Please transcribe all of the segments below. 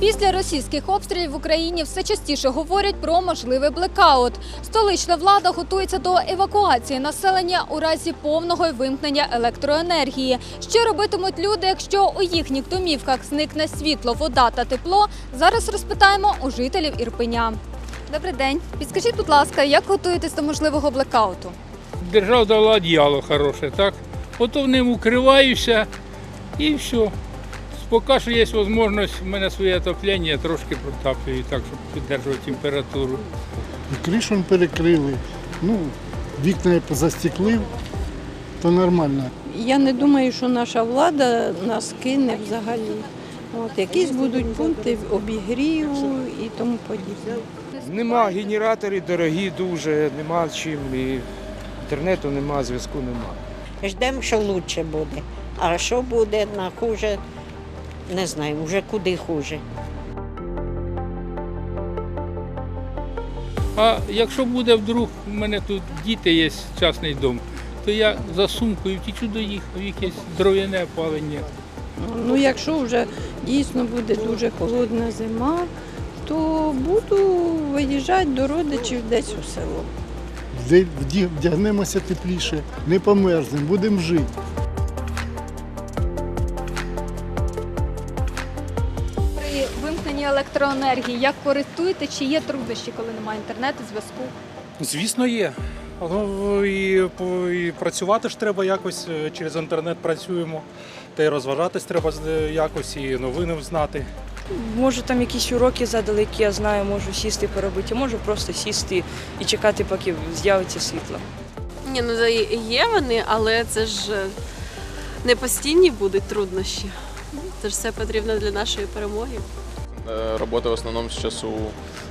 Після російських обстрілів в Україні все частіше говорять про можливий блекаут. Столична влада готується до евакуації населення у разі повного вимкнення електроенергії. Що робитимуть люди, якщо у їхніх домівках зникне світло, вода та тепло? Зараз розпитаємо у жителів Ірпеня. Добрий день. Підскажіть, будь ласка, як готуєтесь до можливого блекауту? Держава дала одіяло хороше, так? Ото в ним укриваюся і все. Поки що є можливість, в мене своє отоплення, я трошки протаплюю, так, щоб підтримувати температуру. Кришу перекрили, ну, вікна я застеклив, то нормально. Я не думаю, що наша влада нас кине взагалі. От, якісь будуть пункти обігріву і тому подібне. Нема генераторів дорогі дуже, нема чим. І інтернету нема, зв'язку нема. Ждемо, що краще буде. А що буде на хуже, не знаю, вже куди хуже. А якщо буде вдруг, у мене тут діти є, частний дом, то я за сумкою втічу до їх, в якесь дров'яне опалення. Ну, якщо вже дійсно буде дуже холодна зима, то буду виїжджати до родичів десь у село. Вдягнемося тепліше, не померзнемо, будемо жити. Вимкненні електроенергії як користуєте, чи є труднощі, коли немає інтернету, зв'язку? Звісно, є. Ну, і, і працювати ж треба якось е, через інтернет працюємо. Та й розважатись треба якось, і новини знати. Можу там якісь уроки задали, які я знаю, можу сісти поробити, а можу просто сісти і чекати, поки з'явиться світло. Ні, ну є вони, але це ж е, не постійні будуть труднощі. Це ж все потрібно для нашої перемоги. Э, Работа в основном сейчас у,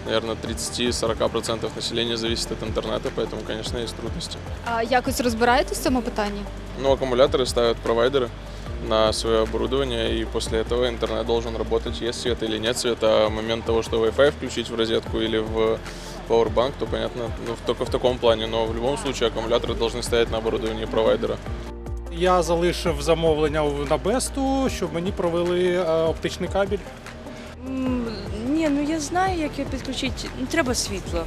наверное, 30-40% населения зависит от интернета, поэтому, конечно, есть трудности. А якось розбираєтесь в цьому питанні? Но аккумуляторы ставят провайдеры на свое оборудование, и после этого интернет должен работать, есть свет или нет света. А момент того, что Wi-Fi включить в розетку или в Powerbank, то понятно, ну, только в таком плане. Но в любом случае аккумуляторы должны стоять на оборудовании провайдера. Я залишив замовлення у- на Бесту, щоб мені провели е, оптичний кабель. Ні, ну я знаю, як його підключити. Ну, треба світло.